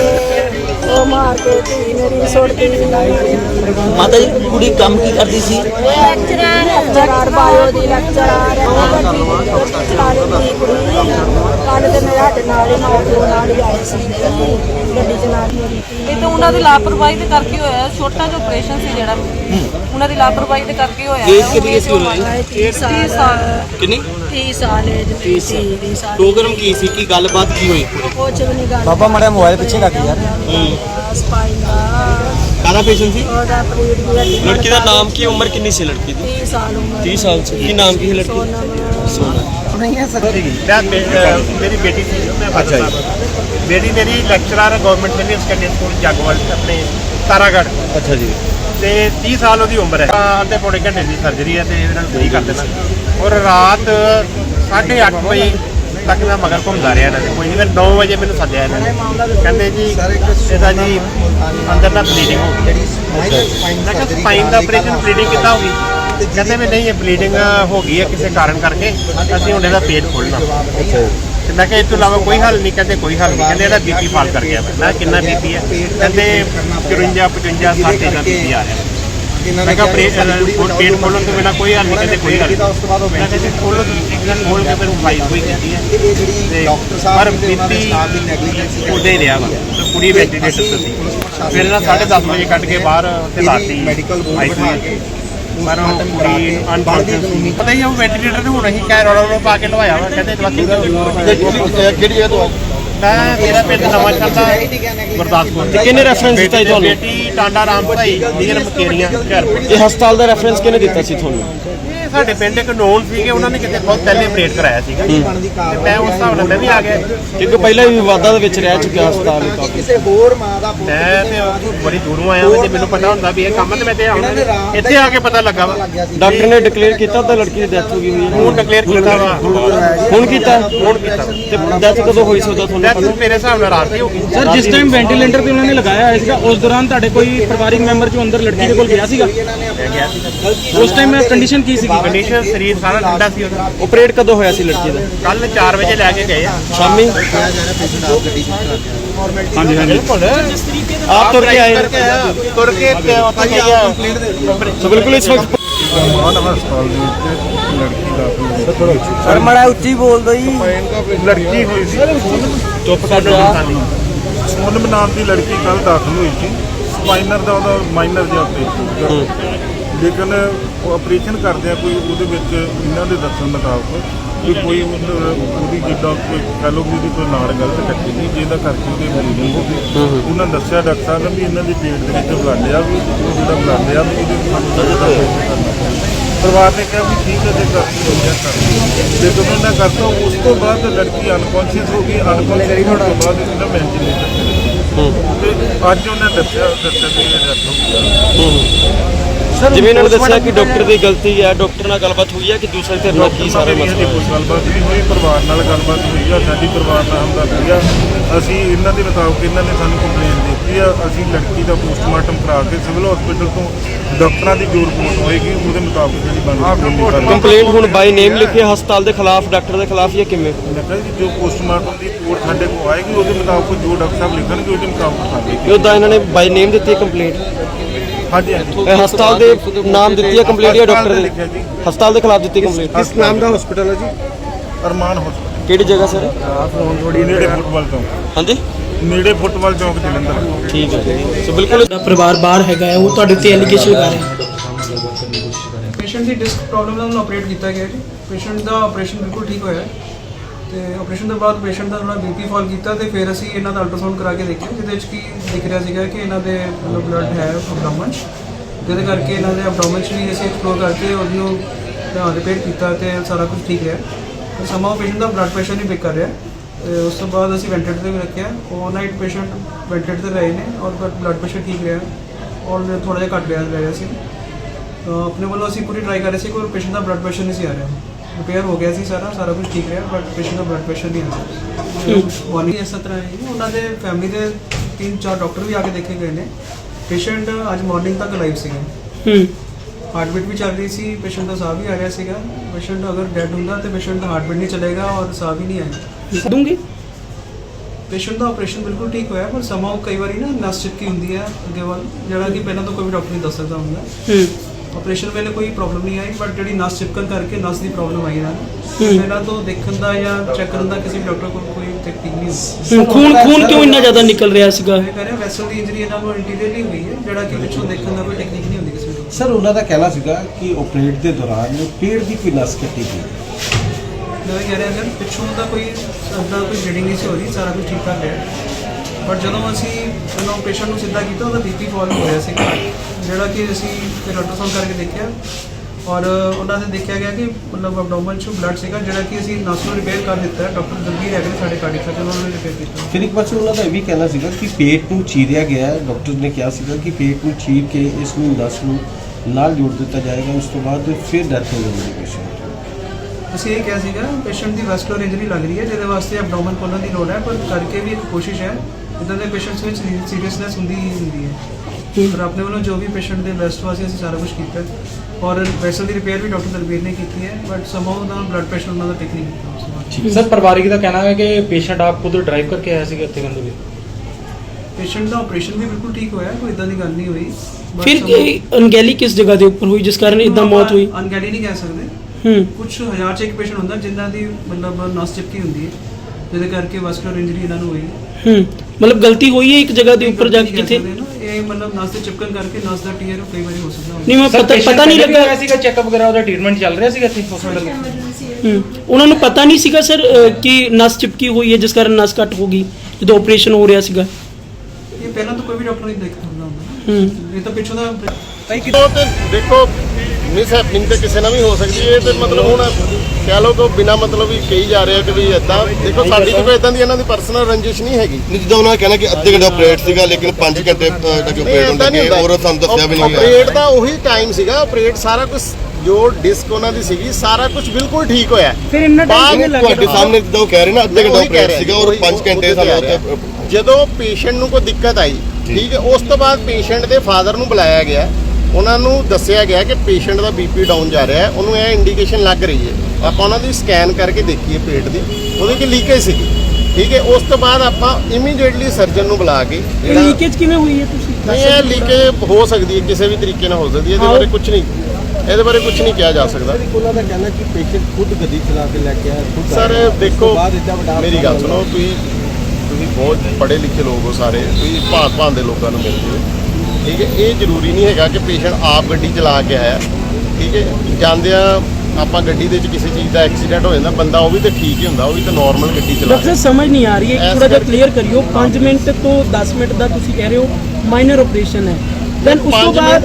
ਉਹ ਮਾਰ ਕੇ ਧੀ ਮੇਰੀ ਸੁੱਟਦੀ। ਮਾਤਾ ਜੀ ਕੁੜੀ ਕੰਮ ਕੀ ਕਰਦੀ ਸੀ? ਲੈਕਚਰਾਰ ਬਾਇਓ ਦੀ ਲੈਕਚਰਾਰ ਕੱਲ ਤੇ ਮੇਰੇ ਹੱਥ ਨਾਲ ਹੀ ਮਾਂ ਪਿਓ ਨਾਲ ਹੀ ਆਏ ਸੀ। ਗੱਡੀ ਚਲਾ ਲਈ ਇਹ ਤਾਂ ਉਹਨਾਂ ਦੀ ਲਾਪਰਵਾਹੀ ਦੇ ਕਰਕੇ ਹੋਇਆ ਹੈ। ਛੋਟਾ ਜਿਹਾ ਆਪਰੇਸ਼ਨ ਸੀ ਜਿਹੜਾ। ਉਹਨਾਂ ਦੀ ਲਾਪਰਵਾਹੀ ਦੇ ਕਰਕੇ ਹੋਇਆ ਏਜ ਹੈ। ਕਿੰਨੀ ਕੁ ਸੀ ਉਹਨਾਂ ਦੀ? ਆਏ 30 ਤੀਹ ਸਾਲ ਕਿੰਨੀ? 30 ਸਾਲ ਏਜ ਮੇਰੀ 30 ਸਾਲ। ਪ੍ਰੋਗਰਾਮ ਕੀ ਸੀ? ਕੀ ਗੱਲਬਾਤ ਕੀ ਹੋਈ? ਕੁਛ ਵੀ ਨਹੀਂ ਗੱਲ। ਬਾਬਾ ਮੜਾ ਮੋਬਾਈਲ ਪਿੱਛੇ ਰੱਖ ਯਾਰ ਸਪਾਈਨ ਦਾ। ਕਾਹਦਾ ਪੇਸ਼ੈਂਟ ਸੀ? ਉਹਦਾ ਪਰੀਡ ਦੀ ਲੜਕੀ ਦਾ ਨਾਮ ਕੀ ਉਮਰ ਕਿੰਨੀ ਸੀ ਲੜਕੀ ਦੀ? 30 ਸਾਲ ਉਮਰ 30 ਸਾਲ ਸੀ। ਕੀ ਨਾਮ ਕੀ ਹੈ ਲੜਕੀ ਸੋਨਮ। ਮੈਂ ਮੇ- ਅਹ ਮੇਰੀ ਬੇਟੀ ਸੀ। ਮੈਂ ਅੱਛਾ ਜੀ। ਬੇਟੀ ਮੇਰੀ ਲੈਕਚਰਰ ਹੈ government senior secondary school Jagwal ਆਪਣੇ ਤਾਰਾਗੜ੍ਹ। ਅੱਛਾ ਜੀ। ਤੇ 30 ਸਾਲ ਉਹਦੀ ਉਮਰ ਹੈ। ਅੱਧੇ ਪੌਣੇ ਘੰਟੇ ਦੀ ਸਰਜਰੀ ਹੈ ਤੇ ਇਹਨਾਂ ਨੂੰ ਸਹੀ ਕਰ ਦੇਣਾ। ਔਰ ਰਾਤ 8:30 ਵਜੇ ਤੱਕ ਮੈਂ ਮਗਰ ਘੁੰਮਦਾ ਰਿਹਾ ਇਹਨਾਂ ਦੇ ਕੋਈ ਨਹੀਂ ਫਿਰ 9 ਵਜੇ ਮੈਨੂੰ ਸੱਦਿਆ ਇਹਨਾਂ ਨੇ। ਕਹਿੰਦੇ ਜੀ ਇਹਦਾ ਜੀ ਅੰਦਰ ਨਾ ਬਲੀਡਿੰਗ ਹੋ ਗਈ। ਮੈਂ ਕਿਹਾ ਸਪਾਈਨ ਦਾ ਆਪਰੇਸ਼ਨ ਬਲੀਡਿੰਗ ਕਿੱਦਾਂ ਹੋ ਗਈ? ਕਹਿੰਦੇ ਵੀ ਨਹੀਂ ਇਹ ਬਲੀਡਿੰਗ ਹੋ ਗਈ ਹੈ ਕਿਸੇ ਕਾਰਨ ਕਰਕੇ। ਅਸੀਂ ਹੁਣ ਇਹਦਾ ਪੇਟ ਖੋਲਣਾ ਤੇ ਮੈਂ ਕਿਹਾ ਇਸ ਤੋਂ ਇਲਾਵਾ ਕੋਈ ਹੱਲ ਨਹੀਂ। ਕਹਿੰਦੇ ਕੋਈ ਹੱਲ ਨਹੀਂ। ਕਹਿੰਦੇ ਇਹਦਾ ਬੀਪੀ ਫਾਲ ਕਰ ਗਿਆ ਮੈਂ ਕਿਹਾ ਕਿੰਨਾ ਬੀਪੀ ਹੈ? ਕਹਿੰਦੇ 54 55 60 ਦਾ ਬੀਪੀ ਆ ਰਿਹਾ। ਮੈਂ ਕਿਹਾ ਹੁਣ ਪੇਟ ਖੋਲਣ ਤੋਂ ਬਿਨਾਂ ਕੋਈ ਹੱਲ ਨਹੀਂ। ਕਹਿੰਦੇ ਕੋਈ ਹੱਲ। ਉਸ ਤੋਂ ਬਾਅਦ ਉਹ ਮੈਂ ਕਿਹਾ ਖੋਲੋ ਇੱਕ ਖੋਲ ਕੇ ਮੈਨੂੰ ਫਾਈਲ ਹੋਈ ਕੀਤੀ ਹੈ? ਇਹ ਜਿਹੜੀ ਡਾਕਟਰ ਪਰ ਸਾਹਿਬ ਦੇ ਬੀਪੀ ਸਟਾਫ ਦੀ ਨੈਗਲੀਜੈਂਸੀ ਉਹਦੇ ਹੀ ਰਿਹਾ ਵਾ। ਕੁੜੀ ਵੈਂਟੀਲੇਟਰ ਤੇ ਸੀ। ਫਿਰ ਇਹਨਾਂ 10:30 ਵਜੇ ਕੱਢ ਕੇ ਬਾਹਰ ਤੇ ਲਾਤੀ ਮੈਡੀਕਲ ਬੋਰਡ ਬਿਠਾ ਕੇ ਪਰ ਉਹ ਕੁੜੀ ਅਨਕੌਂਸ਼ੀਅਸ ਪਤਾ ਹੀ ਆ ਉਹ ਵੈਂਟੀਲੇਟਰ ਤੇ ਹੁਣ ਅਸੀਂ ਕਹਿ ਰੌਲਾ ਰੌਲਾ ਪਾ ਕੇ ਲਵਾਇਆ ਵਾ ਕਹਿੰਦੇ ਬਾਕੀ ਕਿਹੜੀ ਹੈ ਤੋਂ ਮੈਂ ਮੇਰਾ ਪਿੰਡ ਨਵਾਂ ਚੱਲਦਾ ਗੁਰਦਾਸਪੁਰ। ਤੇ ਕਿਹਨੇ reference ਦਿੱਤਾ ਜੀ ਤੁਹਾਨੂੰ? ਬੇਟੀ ਟਾਂਡਾ ਰਾਮ ਭਾਈ ਡੀਐਨ ਮਕੇਰੀਆਂ ਹੁਸ਼ਿਆਰਪੁਰ ਇਹ ਹਸਪਤਾਲ ਦਾ ਰੈਫਰੈਂਸ ਕਿਹਨੇ ਦਿੱਤਾ ਸੀ ਤੁਹਾਨੂੰ? ਇਹ ਸਾਡੇ ਪਿੰਡ ਇੱਕ ਨੋਨ ਸੀਗੇ ਉਹਨਾਂ ਨੇ ਕਿਤੇ ਬਹੁਤ ਪਹਿਲੇ ਆਪਰੇਟ ਕਰਾਇਆ ਸੀਗਾ। ਤੇ ਮੈਂ ਉਸ ਹਿਸਾਬ ਨਾਲ ਮੈਂ ਵੀ ਆ ਗਿਆ। ਕਿਉਂਕਿ ਪਹਿਲਾਂ ਵੀ ਵਿਵਾਦਾਂ ਦੇ ਵਿੱਚ ਰਹਿ ਚੁੱਕਿਆ ਹਸਪਤਾਲ ਇਹ ਕਾਫੀ ਕਿਸੇ ਹੋਰ ਮਾਂ ਦਾ ਮੈਂ ਤੇ ਬੜੀ ਦੂਰੋਂ ਆਇਆ ਹਾਂ ਜੇ ਮੈਨੂੰ ਪਤਾ ਹੁੰਦਾ ਵੀ ਇਹ ਕੰਮ ਤੇ ਮੈਂ ਤੇ ਆਉਣਾ ਨੀ। ਇੱਥੇ ਆ ਕੇ ਪਤਾ ਲੱਗਾ ਵਾ। ਡਾਕਟਰ ਨੇ ਡਿਕਲੇਅਰ ਕੀਤਾ ਤਾਂ ਲੜਕੀ ਦੀ ਡੈਥ ਹੋ ਗਈ ਹੋਈ ਹੈ। ਹੁਣ ਡਿਕਲੇਅਰ ਕੀਤਾ ਵਾ। ਹੁਣ ਕੀਤਾ? ਹੁਣ ਕੀਤਾ ਤੇ ਡੈਥ ਕਦੋਂ ਹੋਈ ਸੀ ਉਹਦਾ ਤੁਹਾਨੂੰ ਡੈਥ ਪਤਾ? ਮੇਰੇ ਹਿਸਾਬ ਨਾਲ ਰਾਤ ਹੀ ਹੋ ਗਈ। ਸਰ ਜਿਸ ਟਾਈਮ ਵੈਂਟੀਲੇਟਰ ਤੇ ਉਹਨਾਂ ਨੇ ਲਗਾਇਆ ਹੋਇਆ ਸੀਗਾ ਉਸ ਦੌਰਾਨ ਤੁਹਾਡੇ ਕੋਈ ਪਰਿਵਾਰਿਕ ਮੈਂਬਰ ਜੋ ਅੰਦਰ ਲੜਕੀ ਦੇ ਕੋਲ ਗਿਆ ਸੀਗਾ? ਉਸ ਟਾਈਮ ਕੰਡੀਸ਼ਨ ਕੀ ਸੀਗੀ? ਕੰਡੀਸ਼ਨ ਸਰੀਰ ਸਾਰਾ ਠੰਡਾ ਸੀ ਉਹਦਾ। ਆਪਰੇਟ ਕਦੋਂ ਹੋਇਆ ਸੀ ਲੜਕੀ ਦਾ? ਕੱਲ 4 ਵਜੇ ਲੈ ਕੇ ਗਏ ਆ। ਸ਼ਾਮੀ? ਹਾਂਜੀ ਹਾਂਜੀ। ਬਿਲਕੁਲ। ਆਪ ਤੁਰ ਕੇ ਆਏ ਤੁਰ ਕੇ ਤੇ ਉੱਥੇ ਗਏ ਆ ਸੋ ਬਿਲਕੁਲ ਇਸ ਵਕਤ ਸਰ ਮੜਾ ਉੱਚੀ ਬੋਲ ਦੋ ਜੀ ਲੜਕੀ ਹੋਈ ਸੀ। ਚੁੱਪ ਕਰ ਸੋਨਮ ਨਾਮ ਦੀ ਲੜਕੀ ਕੱਲ ਦਾਖਲ ਹੋਈ ਸੀ। ਸਪਾਈਨਰ ਦਾ ਉਹਦਾ ਮਾਈਨਰ ਜਿਹਾ ਆਪਰੇਸ਼ਨ ਲੇਕਿਨ ਉਹ ਆਪਰੇਸ਼ਨ ਕਰਦੇ ਆ ਕੋਈ ਉਹਦੇ ਵਿੱਚ ਇਹਨਾਂ ਦੇ ਦੱਸਣ ਮੁਤਾਬਕ ਵੀ ਕੋਈ ਉਹਨ- ਉਹਦੀ ਜਿੱਦਾਂ ਕੋਈ ਕਹਿ ਵੀ ਉਹਦੀ ਕੋਈ ਨਾੜ ਗਲਤ ਕੱਟੀ ਨਹੀਂ ਜਿਹਦਾ ਕਰਕੇ ਉਹਦੀ ਬਲੀਡਿੰਗ ਹੋ ਗਈ ਉਹਨਾਂ ਦੱਸਿਆ ਡਾਕਟਰ ਸਾਹਿਬ ਨੇ ਵੀ ਇਹਨਾਂ ਦੀ ਪੇਟ ਦੇ ਵਿੱਚ ਬਲੱਡ ਆ ਵੀ ਉਹ ਜਿਹੜਾ ਬਲੱਡ ਆ ਵੀ ਪੈਣਾ। ਪਰਿਵਾਰ ਨੇ ਕਿਹਾ ਵੀ ਠੀਕ ਹੈ ਜੇ ਕਰਦੀ ਹੋ ਗਿਆ ਕਰ ਤੇ ਜਦੋਂ ਇਹਨਾਂ ਕਰਤਾ ਉਸ ਤੋਂ ਬਾਅਦ ਲੜਕੀ ਅਨਕੌਂਸ਼ੀਅਸ ਹੋ ਗਈ ਅਨਕੌਂਸ਼ੀਅਸ ਹੋਣ ਤੋਂ ਬਾਅਦ ਇਹਨਾਂ ਵੈਂਟੀਲੇਟਰ ਤੇ ਅੱਜ ਉਹਨੇ ਦੱਸਿਆ ਦੱਸਿਆ ਕਿ ਇਹ ਡੈਥ ਹੋ ਗਈ। ਜਿਵੇਂ ਇਹਨਾਂ ਨੇ ਦੱਸਿਆ ਕਿ ਡਾਕਟਰ ਦੀ ਗਲਤੀ ਹੈ ਡਾਕਟਰ ਨਾਲ ਗੱਲਬਾਤ ਹੋਈ ਹੈ ਕਿ ਦੂਸਰੇ ਧਿਰ ਨਾਲ ਕੀ ਸਾਰਾ ਮਸਲਾ ਹੈ? ਗੱਲਬਾਤ ਨਹੀਂ ਹੋਈ ਪਰਿਵਾਰ ਨਾਲ ਗੱਲਬਾਤ ਹੋਈ ਆ ਸਾਡੀ ਪਰਿਵਾਰ ਨਾਲ ਹਮਦਰਦ ਹੋਈ ਆ ਅਸੀਂ ਇਹਨਾਂ ਦੇ ਮੁਤਾਬਕ ਇਹਨਾਂ ਨੇ ਸਾਨੂੰ ਕੰਪਲੇਂਟ ਦਿੱਤੀ ਆ। ਅਸੀਂ ਲੜਕੀ ਦਾ ਪੋਸਟਮਾਰਟਮ ਕਰਾ ਕੇ ਸਿਵਲ ਹਸਪੀਟਲ ਤੋਂ ਡਾਕਟਰਾਂ ਦੀ ਜੋ ਰਿਪੋਰਟ ਹੋਏਗੀ ਉਹਦੇ ਮੁਤਾਬਕ ਜਿਹੜੀ ਬਣਦੀ ਕੰਪਲੇਂਟ ਹੁਣ ਬਾਈ ਨੇਮ ਲਿਖੀ ਹਸਪਤਾਲ ਦੇ ਖਿਲਾਫ ਡਾਕਟਰ ਦੇ ਖਿਲਾਫ ਜਾਂ ਕਿਵੇਂ? ਜੀ ਜੋ ਪੋਸਟਮਾਰਟਮ ਦੀ ਰਿਪੋਰਟ ਸਾਡੇ ਕੋਲ ਆਏਗੀ ਉਹਦੇ ਮੁਤਾਬਕ ਜੋ ਡਾਕਟਰ ਸਾਹਿਬ ਲਿਖਣਗੇ ਉਹਦੇ ਮੁਤਾਬਕ ਕਰਾਂਗੇ ਇਹ ਉਦਾਂ ਇਹਨਾਂ ਨੇ ਬਾਈ ਨੇਮ ਦਿੱਤੀ ਕੰਪਲੇਂਟ ਹਾਂਜੀ ਹਾਂਜੀ। ਇਹ ਹਸਪਤਾਲ ਦੇ ਨਾਮ ਦਿੱਤੀ ਹੈ ਕੰਪਲੇਂਟ ਜਾਂ ਡਾਕਟਰ ਦੇ? ਲਿਖਿਆ ਜੀ। ਹਸਪਤਾਲ ਦੇ ਖਿਲਾਫ ਦਿੱਤੀ ਕੰਪਲੇਂਟ ਕਿਸ ਨਾਮ ਦਾ ਹਸਪੀਟਲ ਹੈ ਜੀ? ਅਰਮਾਨ ਹਸਪੀਟਲ ਕਿਹੜੀ ਜਗ੍ਹਾ ਸਰ? ਨੇੜੇ ਫੁੱਟਬਾਲ ਚੌਂਕ। ਹਾਂਜੀ? ਨੇੜੇ ਫੁੱਟਬਾਲ ਚੌਂਕ ਜਲੰਧਰ। ਠੀਕ ਹੈ ਜੀ। ਸੋ ਬਿਲਕੁਲ ਦਾ ਪਰਿਵਾਰ ਬਾਹਰ ਹੈਗਾ ਹੈ ਉਹ ਤੁਹਾਡੇ ਤੇ ਐਲੀਗੇਸ਼ਨ ਲਗਾ ਰਿਹਾ ਹੈ? ਪੇਸ਼ੈਂਟ ਦੀ ਡਿਸਕ ਪ੍ਰੋਬਲਮ ਨਾਲ ਆਪਰੇਟ ਕੀਤਾ ਗਿਆ ਜੀ। ਪੇਸ਼ੈਂਟ ਦਾ ਆਪਰੇਸ਼ਨ ਬਿਲਕੁਲ ਠੀਕ ਹੋਇਆ ਹੈ। ਤੇ ਆਪਰੇਸ਼ਨ ਤੋਂ ਬਾਅਦ ਪੇਸ਼ੈਂਟ ਦਾ ਥੋੜਾ ਬੀਪੀ ਫਾਲ ਕੀਤਾ ਤੇ ਫਿਰ ਅਸੀਂ ਇਹਨਾਂ ਦਾ ਅਲਟਰਾਸਾਊਂਡ ਕਰਾ ਕੇ ਦੇਖਿਆ, ਜਿਹਦੇ ਵਿੱਚ ਕੀ ਦਿਖ ਰਿਹਾ ਸੀਗਾ ਕਿ ਇਹਨਾਂ ਦੇ ਬਲੱਡ ਹੈ ਅਬਡੋਮਨ ਜਿਹਦੇ ਕਰਕੇ ਇਹਨਾਂ ਦੇ ਅਬਡੋਮਨ ਵੀ ਅਸੀਂ ਐਕਸਪਲੋਰ ਕਰਕੇ ਉਹਨੂੰ ਰਿਪੇਅਰ ਕੀਤਾ ਤੇ ਸਾਰਾ ਕੁਝ ਠੀਕ ਰਿਹਾ। ਤੇ ਸਮਾਂ ਪੇਸ਼ੈਂਟ ਦਾ ਬਲੱਡ ਪ੍ਰੈਸ਼ਰ ਨਹੀਂ ਪਿਕ ਕਰ ਰਿਹਾ। ਤੇ ਉਸ ਤੋਂ ਬਾਅਦ ਅਸੀਂ ਵੈਂਟੀਲੇਟਰ ਤੇ ਵੀ ਰੱਖਿਆ। ਓਵਰਨਾਈਟ ਪੇਸ਼ੈਂਟ ਵੈਂਟੀਲੇਟਰ ਤੇ ਰਹੇ ਨੇ ਔਰ ਬਲੱਡ ਪ੍ਰੈਸ਼ਰ ਠੀਕ ਰਿਹਾ। ਔਰ ਥੋੜਾ ਜਿਹਾ ਘੱਟ ਰਿਹਾ ਰਿਹਾ ਸੀ। ਆਪਣੇ ਵੱਲੋਂ ਅਸੀਂ ਪੂਰੀ ਟਰਾਈ ਕਰ ਰਹੇ ਸੀ ਕਿ ਪੇਸ਼ੈਂਟ ਦਾ ਬਲੱਡ ਪ੍ਰੈਸ਼ਰ ਨਹੀਂ ਸੀ ਆ ਰਿਹਾ। ਰਿਪੇਅਰ ਹੋ ਗਿਆ ਸੀ ਸਾਰਾ ਸਾਰਾ ਕੁਝ ਠੀਕ ਰਿਹਾ ਬਟ ਪੇਸ਼ੈਂਟ ਦਾ ਬਲੱਡ ਪ੍ਰੈਸ਼ਰ ਨਹੀਂ ਆ ਰਿਹਾ ਮੋਰਨਿੰਗ ਇਸ ਤਰ੍ਹਾਂ ਹੈ ਜੀ, ਉਹਨਾਂ ਦੇ ਫੈਮਿਲੀ ਦੇ ਤਿੰਨ ਚਾਰ ਡਾਕਟਰ ਵੀ ਆ ਕੇ ਦੇਖੇ ਗਏ ਨੇ। ਪੇਸ਼ੈਂਟ ਅੱਜ ਮਾਰਨਿੰਗ ਤੱਕ ਲਾਈਵ ਸੀਗੇ। ਹੂੰ। ਹਾਰਟਬੀਟ ਵੀ ਚੱਲ ਰਹੀ ਸੀ ਪੇਸ਼ੈਂਟ ਦਾ ਸਾਹ ਵੀ ਆ ਰਿਹਾ ਸੀਗਾ। ਪੇਸ਼ੈਂਟ ਅਗਰ ਡੈਡ ਹੁੰਦਾ ਤੇ ਪੇਸ਼ੈਂਟ ਦਾ ਹਾਰਟਬੀਟ ਨਹੀਂ ਚੱਲੇਗਾ ਔਰ ਸਾਹ ਵੀ ਨਹੀਂ ਆਏਗਾ। ਦੂੰਗੀ ਪੇਸ਼ੈਂਟ ਦਾ ਆਪਰੇਸ਼ਨ ਬਿਲਕੁਲ ਠੀਕ ਹੋਇਆ ਪਰ ਸਮਾਂ ਕਈ ਵਾਰੀ ਨਾ ਨਸ ਚਿਪਕੀ ਹੁੰਦੀ ਹੈ ਅੱਗੇ ਵੱਲ ਜਿਹੜਾ ਕਿ ਪਹਿਲਾਂ ਤਾਂ ਕੋਈ ਵੀ ਡਾਕਟਰ ਨਹੀਂ ਦੱਸ ਸਕਦਾ ਹੁੰਦਾ। ਹੂੰ। ਆਪਰੇਸ਼ਨ ਵੇਲੇ ਕੋਈ ਪ੍ਰੋਬਲਮ ਨਹੀਂ ਆਈ ਬਟ ਜਿਹੜੀ ਨਸ ਚਿਪਕਣ ਕਰਕੇ ਨਸ ਦੀ ਪ੍ਰੋਬਲਮ ਆਈ ਨਾ ਪਹਿਲਾਂ ਤੋਂ ਦੇਖਣ ਦਾ ਜਾਂ ਚੈੱਕ ਕਰਨ ਦਾ ਕਿਸੇ ਡਾਕਟਰ ਕੋਲ ਕੋਈ ਟੈਕਨੀਕ ਨਹੀਂ ਸੀ। ਹੂੰ, ਖੂਨ ਖੂਨ ਕਿਉਂ ਇੰਨਾ ਜ਼ਿਆਦਾ ਨਿਕਲ ਰਿਹਾ ਸੀਗਾ? ਮੈਂ ਕਹਿ ਰਿਹਾ ਵੈਸਲ ਦੀ ਇੰਜਰੀ ਇਹਨਾਂ ਨੂੰ ਇੰਟੀਰੀਅਰਲੀ ਹੋਈ ਹੈ ਜਿਹੜਾ ਕਿ ਪਿੱਛੋਂ ਦੇਖਣ ਦਾ ਕੋਈ ਟੈਕਨੀਕ ਨਹੀਂ ਹੁੰਦੀ ਕਿਸੇ ਨੂੰ। ਸਰ ਉਹਨਾਂ ਦਾ ਕਹਿਣਾ ਸੀਗਾ ਕਿ ਆਪਰੇਟ ਦੇ ਦੌਰਾਨ ਪੇੜ ਦੀ ਕੋਈ ਨਸ ਕੱਟੀ ਗਈ ਮੈਂ ਕਹਿ ਰਿਹਾ ਸਰ ਪਿੱਛੋਂ ਦਾ ਕੋਈ ਸਦਾ ਕੋਈ ਬਲੀਡਿੰਗ ਨਹੀਂ ਸੀ ਹੋ ਰਹੀ ਸਾਰਾ ਕੁਝ ਠੀਕ ਠਾਕ ਰਿਹਾ ਬਟ ਜਦੋਂ ਅਸੀਂ ਉਹਨਾਂ ਪੇਸ਼ੈਂਟ ਨੂੰ ਸਿੱਧਾ ਕੀਤਾ ਉਹਦਾ ਬੀਪੀ ਫਾਲ ਹੋ ਰਿਹਾ ਸੀਗਾ। ਜਿਹੜਾ ਕਿ ਅਸੀਂ ਫਿਰ ਅਲਟਰਾਸਾਊਂਡ ਕਰਕੇ ਦੇਖਿਆ ਔਰ ਉਹਨਾਂ ਨੇ ਦੇਖਿਆ ਗਿਆ ਕਿ ਮਤਲਬ ਅਬਡੋਮਨ 'ਚ ਬਲੱਡ ਸੀਗਾ ਜਿਹੜਾ ਕਿ ਅਸੀਂ ਨਸ ਨੂੰ ਰਿਪੇਅਰ ਕਰ ਦਿੱਤਾ ਹੈ ਡਾਕਟਰ ਦਲਬੀਰ ਹੈਗੇ ਨੇ ਸਾਡੇ ਕਾਰਡਿਕ ਸਰਜਨ ਉਹਨਾਂ ਨੇ ਰਿਪੇਅਰ ਕੀਤਾ। ਫਿਰ ਇੱਕ ਪਾਸੇ ਉਹਨਾਂ ਦਾ ਇਹ ਵੀ ਕਹਿਣਾ ਸੀਗਾ ਕਿ ਪੇਟ ਨੂੰ ਚੀਰਿਆ ਗਿਆ ਹੈ। ਡਾਕਟਰ ਨੇ ਕਿਹਾ ਸੀਗਾ ਕਿ ਪੇਟ ਨੂੰ ਚੀਰ ਕੇ ਇਸ ਨੂੰ ਨਸ ਨੂੰ ਨਾਲ ਜੋੜ ਦਿੱਤਾ ਜਾਏਗਾ ਉਸ ਤੋਂ ਬਾਅਦ ਫਿਰ ਡੈਥ ਹੋ ਹੈ ਪੇਸ਼ੈਂਟ ਅਸੀਂ ਇਹ ਕਿਹਾ ਸੀਗਾ ਪੇਸ਼ੈਂਟ ਦੀ ਵੈਸਕੂਲਰ ਇੰਜਰੀ ਲੱਗ ਰਹੀ ਹੈ ਜਿਹਦੇ ਵਾਸਤੇ ਅਬਡੋਮਨ ਖੋਲਣ ਦੀ ਲੋੜ ਹੈ ਪਰ ਕਰਕੇ ਵੀ ਇੱਕ ਕੋਸ਼ਿਸ਼ ਹੈ ਇਦਾਂ ਦੇ ਪੇਸ਼ੈਂਟਸ ਵਿੱਚ ਸੀਰੀਅਸਨੈਸ ਹੁੰਦੀ ਹੀ ਹੁੰਦੀ ਹੈ। ਪਰ ਆਪਣੇ ਵੱਲੋਂ ਜੋ ਵੀ ਪੇਸ਼ੈਂਟ ਦੇ ਬੈਸਟ ਵਾਸਤੇ ਅਸੀਂ ਸਾਰਾ ਕੁਝ ਕੀਤਾ। ਹੈ। ਔਰ ਵੈਸਲ ਦੀ ਰਿਪੇਅਰ ਵੀ ਡਾਕਟਰ ਦਲਬੀਰ ਨੇ ਕੀਤੀ ਹੈ ਬਟ ਸਮਹਾਉ ਦਾ ਬਲੱਡ ਪ੍ਰੈਸ਼ਰ ਉਹਨਾਂ ਦਾ ਟਿਕ ਨਹੀਂ ਕੀਤਾ ਉਸ ਤੋਂ ਸਰ ਪਰਿਵਾਰਿਕ ਦਾ ਕਹਿਣਾ ਹੈ ਕਿ ਪੇਸ਼ੈਂਟ ਆਪ ਖੁਦ ਡਰਾਈਵ ਕਰਕੇ ਆਇਆ ਸੀਗਾ ਇੱਥੇ ਕਹਿੰਦੇ ਵੀ ਪੇਸ਼ੈਂਟ ਦਾ ਆਪਰੇਸ਼ਨ ਵੀ ਬਿਲਕੁਲ ਠੀਕ ਹੋਇਆ ਕੋਈ ਇਦਾਂ ਦੀ ਗੱਲ ਨਹੀਂ ਹੋਈ But ਫਿਰ somehow- ਇਹ ਅਣਗਹਿਲੀ ਕਿਸ ਜਗ੍ਹਾ ਦੇ ਉੱਪਰ ਹੋਈ ਜਿਸ ਕਾਰਨ ਇਦਾਂ ਮੌਤ ਹੋਈ? ਅਣਗਹਿਲੀ ਨਹੀਂ ਕਹਿ ਸਕਦੇ। ਹੂੰ। ਕੁਝ ਹਜ਼ਾਰ ਚ ਇੱਕ ਪੇਸ਼ੈਂਟ ਹੁੰਦਾ ਜਿਨ੍ਹਾਂ ਦੀ ਮਤਲਬ ਨਸ ਚਿਪਕੀ ਹੁੰਦੀ ਹੈ ਜਿਹਦੇ ਕਰਕੇ ਵੈਸਕੂਲਰ ਇੰਜਰੀ ਇਹਨਾਂ ਨੂੰ ਹੋਈ। ਹੂੰ। ਮਤਲਬ ਗਲਤੀ ਹੋਈ ਹੈ ਇੱਕ ਜਗ੍ਹਾ ਦੇ ਉੱਪਰ ਜਾ ਕੇ ਕਿਥੇ? ਇਹ ਮਤਲਬ ਨਸ ਦੇ ਚਿਪਕਣ ਕਰਕੇ ਨਸ ਦਾ ਟੀਅਰ ਕਈ ਵਾਰੀ ਹੋ ਸਕਦਾ ਨਹੀਂ ਮੈਂ ਪਤਾ ਪਤਾ ਨਹੀਂ ਲੱਗਾ ਸੀਗਾ ਚੈੱਕਅਪ ਵਗੈਰਾ ਉਹਦਾ ਟ੍ਰੀਟਮੈਂਟ ਚੱਲ ਰਿਹਾ ਸੀਗਾ ਇੱਥੇ ਹਸਪੀਟਲ ਹੂੰ। ਉਹਨਾਂ ਨੂੰ ਪਤਾ ਨਹੀਂ ਸੀਗਾ ਸਰ ਕਿ ਨਸ ਚਿਪਕੀ ਹੋਈ ਹੈ ਜਿਸ ਕਾਰਨ ਨਸ ਕੱਟ ਹੋ ਗਈ ਜਦੋਂ ਆਪਰੇਸ਼ਨ ਹੋ ਰਿਹਾ ਸੀਗਾ। ਇਹ ਪਹਿਲਾਂ ਤਾਂ ਕੋਈ ਵੀ ਡਾਕਟਰ ਨਹੀਂ ਦੇਖ ਸਕਦਾ ਹੁੰਦਾ ਹੂੰ। ਇਹ ਤਾਂ ਪਿੱਛੋਂ ਦਾ ਤੇ ਦੇਖੋ ਮਿਸ ਹੈਪਨਿੰਗ ਤੇ ਕਿਸੇ ਨਾਲ ਵੀ ਹੋ ਸਕਦੀ ਹੈ ਇਹ ਤੇ ਮਤਲਬ ਹੁਣ ਕਹਿ ਲਓ ਕਿ ਬਿਨਾ ਮਤਲਬ ਵੀ ਕਹੀ ਜਾ ਰਿਹਾ ਕਿ ਵੀ ਇਦਾਂ ਦੇਖੋ ਸਾਡੀ ਤਾਂ ਕੋਈ ਇਦਾਂ ਦੀ ਇਹਨਾਂ ਦੀ ਪਰਸਨਲ ਰੰਜਿਸ਼ ਨਹੀਂ ਹੈਗੀ। ਨਹੀਂ ਜਿੱਦਾਂ ਉਹਨਾਂ ਨੇ ਕਹਿਣਾ ਕਿ ਅੱਧੇ ਘੰਟੇ ਆਪਰੇਟ ਸੀਗਾ ਲੇਕਿਨ 5 ਘੰਟੇ ਤੱਕ ਆਪਰੇਟ ਹੁੰਦਾ ਕਿ ਔਰ ਸਾਨੂੰ ਦੱਸਿਆ ਵੀ ਨਹੀਂ ਗਿਆ ਆਪਰੇਟ ਦਾ ਉਹੀ ਟਾਈਮ ਸੀਗਾ ਆਪਰੇਟ ਸਾਰਾ ਕੁਝ ਜੋ ਡਿਸਕ ਉਹਨਾਂ ਦੀ ਸੀਗੀ ਸਾਰਾ ਕੁਝ ਬਿਲਕੁਲ ਠੀਕ ਹੋਇਆ। ਫਿਰ ਇੰਨਾ ਬਾਅਦ ਤੁਹਾਡੇ ਸਾਹਮਣੇ ਜਿੱਦਾਂ ਉਹ ਕਹਿ ਰਹੇ ਨਾ ਅੱਧੇ ਘੰਟੇ ਆਪਰੇਟ ਸੀਗਾ ਔਰ ਉਹੀ- 5 ਘੰਟੇ ਸਾਨੂੰ ਜਦੋਂ ਪੇਸ਼ੈਂਟ ਨੂੰ ਕੋਈ ਦਿੱਕਤ ਆਈ ਠੀਕ ਹੈ ਉਸ ਤੋਂ ਬਾਅਦ ਪੇਸ਼ੈਂਟ ਦੇ ਫਾਦਰ ਨੂੰ ਬੁਲਾਇਆ ਗਿਆ। ਉਹਨਾਂ ਨੂੰ ਦੱਸਿਆ ਗਿਆ ਕਿ ਪੇਸ਼ੈਂਟ ਦਾ ਬੀਪੀ ਡਾਊਨ ਜਾ ਰਿਹਾ ਹੈ। ਉਹਨੂੰ ਇਹ ਇੰਡੀਕੇਸ਼ਨ ਲੱਗ ਰਹੀ ਹੈ। ਆਪਾਂ ਉਹਨਾਂ ਦੀ ਸਕੈਨ ਕਰਕੇ ਦੇਖੀਏ ਪੇਟ ਦੀ। ਉਹਦੇ ਕਿ ਲੀਕੇਜ ਸੀ ਠੀਕ ਹੈ ਉਸ ਤੋਂ ਬਾਅਦ ਆਪਾਂ ਇਮੀਡੀਏਟਲੀ ਸਰਜਨ ਨੂੰ ਬੁਲਾ ਕੇ ਲੀਕੇਜ ਕਿਵੇਂ ਹੋਈ ਹੈ ਤੁਸੀਂ? ਨਹੀਂ ਇਹ ਲੀਕੇਜ ਹੋ ਸਕਦੀ ਹੈ ਕਿਸੇ ਵੀ ਤਰੀਕੇ ਨਾਲ ਹੋ ਸਕਦੀ ਹੈ। ਇਹਦੇ ਬਾਰੇ ਕੁਝ ਨਹੀਂ। ਇਹਦੇ ਬਾਰੇ ਕੁਝ ਨਹੀਂ ਕਿਹਾ ਜਾ ਸਕਦਾ। ਉਹਨਾਂ ਦਾ ਕਹਿਣਾ ਕਿ ਪੇਸ਼ੈਂਟ ਖੁਦ ਗੱਡੀ ਚਲਾ ਕੇ ਲੈ ਕੇ ਆਇਆ ਖੁਦ ਸਰ ਦੇਖੋ ਮੇਰੀ ਗੱਲ ਸੁਣੋ ਤੁਸੀਂ ਤੁਸੀਂ ਬਹੁਤ ਪੜ੍ਹੇ ਲਿਖੇ ਲੋਕ ਹੋ ਸਾਰੇ। ਤੁਸੀਂ ਭਾਂਤ ਭਾਂਤ ਦੇ ਲੋਕਾਂ ਨੂੰ ਮਿਲਦੇ ਹੋ। ਠੀਕ ਹੈ ਇਹ ਜ਼ਰੂਰੀ ਨਹੀਂ ਹੈਗਾ ਕਿ ਪੇਸ਼ੈਂਟ ਆਪ ਗੱਡੀ ਚਲਾ ਕੇ ਆਇਆ। ਠੀਕ ਹੈ ਜਾਂਦਿਆਂ ਆਪਾਂ ਗੱਡੀ ਦੇ ਵਿੱਚ ਕਿਸੇ ਚੀਜ਼ ਦਾ ਐਕਸੀਡੈਂਟ ਹੋ ਜਾਂਦਾ ਬੰਦਾ ਉਹ ਵੀ ਤਾਂ ਠੀਕ ਹੀ ਹੁੰਦਾ ਉਹ ਵੀ ਤਾਂ ਨਾਰਮਲ ਗੱਡੀ ਚਲਾ ਡਾਕਟਰ ਸਮਝ ਨਹੀਂ ਆ ਰਹੀ ਹੈ ਥੋੜਾ ਜਿਹਾ ਕਲੀਅਰ ਕਰਿਓ 5 ਮਿੰਟ ਤੋਂ 10 ਮਿੰਟ ਦਾ ਤੁਸੀਂ ਕਹਿ ਰਹੇ ਹੋ ਮਾਈਨਰ ਆਪਰੇਸ਼ਨ ਹੈ। ਦੈਨ ਉਸ ਤੋਂ ਬਾਅਦ।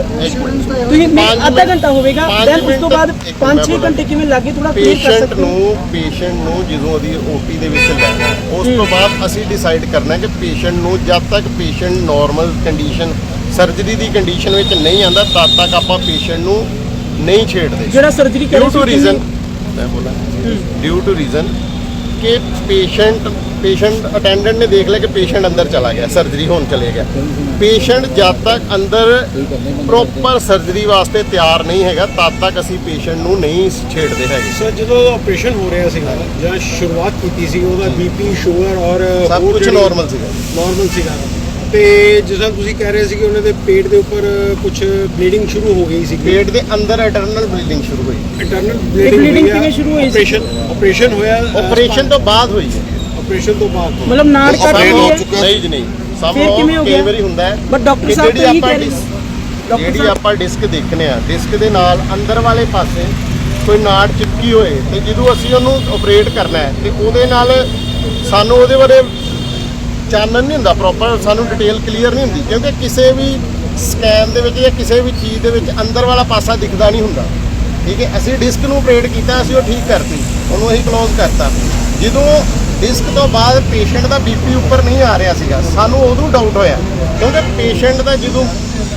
ਤੁਸੀਂ ਅੱਧਾ ਘੰਟਾ ਹੋਵੇਗਾ ਦੈਨ ਉਸ ਤੋਂ ਬਾਅਦ ਇੱਕ 5-6 ਮਿੰਟ ਘੰਟੇ ਕਿਵੇਂ ਲੱਗੇ ਥੋੜਾ ਕਲੀਅਰ ਕਰ ਪੇਸ਼ੈਂਟ ਸਕਦੇ ਹੋ? ਨੂੰ ਪੇਸ਼ੈਂਟ ਨੂੰ ਜਦੋਂ ਉਹਦੀ ਓਪੀ ਦੇ ਵਿੱਚ ਲੈਣਾ ਉਸ ਤੋਂ ਬਾਅਦ ਅਸੀਂ ਡਿਸਾਈਡ ਕਰਨਾ ਹੈ ਕਿ ਪੇਸ਼ੈਂਟ ਨੂੰ ਜਦ ਤੱਕ ਪੇਸ਼ੈਂਟ ਨਾਰਮਲ ਕੰਡੀਸ਼ਨ ਸਰਜਰੀ ਦੀ ਕੰਡੀਸ਼ਨ ਵਿੱਚ ਨਹੀਂ ਆਂਦਾ ਤਦ ਤੱਕ ਆਪਾਂ ਪੇਸ਼ੈਂਟ ਨੂੰ ਨਹੀਂ ਛੇੜਦੇ। ਜਿਹੜਾ ਸਰਜਰੀ ਡਿਊ ਕਰੇ ਟੂ ਰੀਜ਼ਨ ਮੈਂ ਬੋਲਾਂ। ਡਿਊ ਟੂ ਰੀਜ਼ਨ ਕਿ ਪੇਸ਼ੈਂਟ ਪੇਸ਼ੈਂਟ ਅਟੈਂਡੈਂਟ ਨੇ ਦੇਖ ਲਿਆ ਕਿ ਪੇਸ਼ੈਂਟ ਅੰਦਰ ਚਲਾ ਗਿਆ ਸਰਜਰੀ ਹੋਣ ਚਲੇ ਗਿਆ। ਪੇਸ਼ੈਂਟ ਜਦ ਤੱਕ ਅੰਦਰ ਪ੍ਰੋਪਰ ਸਰਜਰੀ ਵਾਸਤੇ ਤਿਆਰ ਨਹੀਂ ਹੈਗਾ ਤਦ ਤੱਕ ਅਸੀਂ ਪੇਸ਼ੈਂਟ ਨੂੰ ਨਹੀਂ ਛੇੜਦੇ ਹੈਗੇ। ਸਰ ਜਦੋਂ ਆਪਰੇਸ਼ਨ ਹੋ ਰਿਹਾ ਸੀਗਾ ਜਾਂ ਸ਼ੁਰੂਆਤ ਕੀਤੀ ਸੀ ਉਹਦਾ ਬੀਪੀ ਸ਼ੂਗਰ ਔਰ ਸਭ ਕੁਝ ਨਾਰਮਲ ਸੀਗਾ। ਨਾਰਮਲ ਸੀਗਾ। ਤੇ ਜਿਸ ਤਰ੍ਹਾਂ ਤੁਸੀਂ ਕਹਿ ਰਹੇ ਸੀ ਕਿ ਉਹਨਾਂ ਦੇ ਪੇਟ ਦੇ ਉੱਪਰ ਕੁਝ ਬਲੀਡਿੰਗ ਸ਼ੁਰੂ ਹੋ ਗਈ ਸੀ ਪੇਟ ਦੇ ਅੰਦਰ ਇਟਰਨਲ ਬਲੀਡਿੰਗ ਸ਼ੁਰੂ ਹੋਈ। ਇੰਟਰਨਲ ਬਲੀਡਿੰਗ ਕਿਵੇਂ ਸ਼ੁਰੂ ਹੋਈ ਸੀ? ਆਪਰੇਸ਼ਨ ਆਪਰੇਸ਼ਨ ਹੋਇਆ ਆਪਰੇਸ਼ਨ ਤੋਂ ਬਾਅਦ ਹੋਈ ਹੈ। ਆਪਰੇਸ਼ਨ ਤੋਂ ਬਾਅਦ ਮਤਲਬ ਨਾੜ ਕੱਟ ਹੋ ਹੈ? ਚੁੱਕਾ ਨਹੀਂ ਜੀ ਨਹੀਂ। ਸਭ ਫਿਰ ਕਿਵੇਂ ਹੋ ਕਈ ਗਿਆ? ਵਾਰੀ ਹੁੰਦਾ ਹੈ। Doctor ਕਿ ਸਾਹਿਬ ਜਿਹੜੀ ਤਾਂ ਇਹੀ ਆਪਾਂ ਕਹਿ ਰਹੇ ਜਿਹੜੀ ਆਪਾਂ ਡਿਸਕ ਦੇਖਨੇ ਆ ਡਿਸਕ ਦੇ ਨਾਲ ਅੰਦਰ ਵਾਲੇ ਪਾਸੇ ਕੋਈ ਨਾੜ ਚਿਪਕੀ ਹੋਏ ਤੇ ਜਦੋਂ ਅਸੀਂ ਉਹਨੂੰ ਆਪਰੇਟ ਕਰਨਾ ਹੈ ਤੇ ਉਹਦੇ ਨਾਲ ਸਾਨੂੰ ਉਹਦੇ ਬਾਰੇ ਚਾਨਣ ਨਹੀਂ ਹੁੰਦਾ ਪ੍ਰੋਪਰ ਸਾਨੂੰ ਡਿਟੇਲ ਕਲੀਅਰ ਨਹੀਂ ਹੁੰਦੀ ਕਿਉਂਕਿ ਕਿਸੇ ਵੀ ਸਕੈਨ ਦੇ ਵਿੱਚ ਜਾਂ ਕਿਸੇ ਵੀ ਚੀਜ਼ ਦੇ ਵਿੱਚ ਅੰਦਰ ਵਾਲਾ ਪਾਸਾ ਦਿਖਦਾ ਨਹੀਂ ਹੁੰਦਾ। ਠੀਕ ਹੈ ਅਸੀਂ ਡਿਸਕ ਨੂੰ ਆਪਰੇਟ ਕੀਤਾ ਅਸੀਂ ਉਹ ਠੀਕ ਕਰਤੀ ਉਹਨੂੰ ਅਸੀਂ ਕਲੋਜ਼ ਕਰਤਾ। ਜਦੋਂ ਡਿਸਕ ਤੋਂ ਬਾਅਦ ਪੇਸ਼ੈਂਟ ਦਾ ਬੀਪੀ ਉੱਪਰ ਨਹੀਂ ਆ ਰਿਹਾ ਸੀਗਾ ਸਾਨੂੰ ਉਦੋਂ ਡਾਊਟ ਹੋਇਆ ਕਿਉਂਕਿ ਪੇਸ਼ੈਂਟ ਦਾ ਜਦੋਂ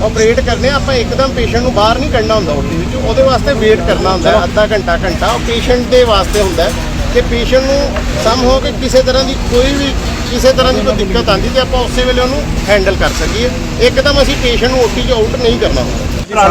ਆਪਰੇਟ ਕਰਨੇ ਆਪਾਂ ਇੱਕਦਮ ਪੇਸ਼ੈਂਟ ਨੂੰ ਬਾਹਰ ਨਹੀਂ ਕੱਢਣਾ ਹੁੰਦਾ ਓਟੀ ਵਿੱਚ ਉਹਦੇ ਵਾਸਤੇ ਵੇਟ ਕਰਨਾ ਹੁੰਦਾ ਅੱਧਾ ਘੰਟਾ ਘੰਟਾ ਉਹ ਪੇਸ਼ੈਂਟ ਦੇ ਵਾਸਤੇ ਹੁੰਦਾ ਕਿ ਪੇਸ਼ੈਂਟ ਨੂੰ ਸਮ ਹੋ ਕੇ ਕਿਸੇ ਤਰ੍ਹਾਂ ਦੀ ਕੋਈ ਵੀ ਕਿਸੇ ਤਰ੍ਹਾਂ ਦੀ ਕੋਈ ਦਿੱਕਤ ਆਂਦੀ ਤੇ ਆਪਾਂ ਉਸੇ ਵੇਲੇ ਉਹਨੂੰ ਹੈਂਡਲ ਕਰ ਸਕੀਏ। ਇੱਕਦਮ ਅਸੀਂ ਪੇਸ਼ੈਂਟ ਨੂੰ ਓਟੀ 'ਚ ਆਊਟ ਨਹੀਂ ਕਰਨਾ। ਹੁੰਦਾ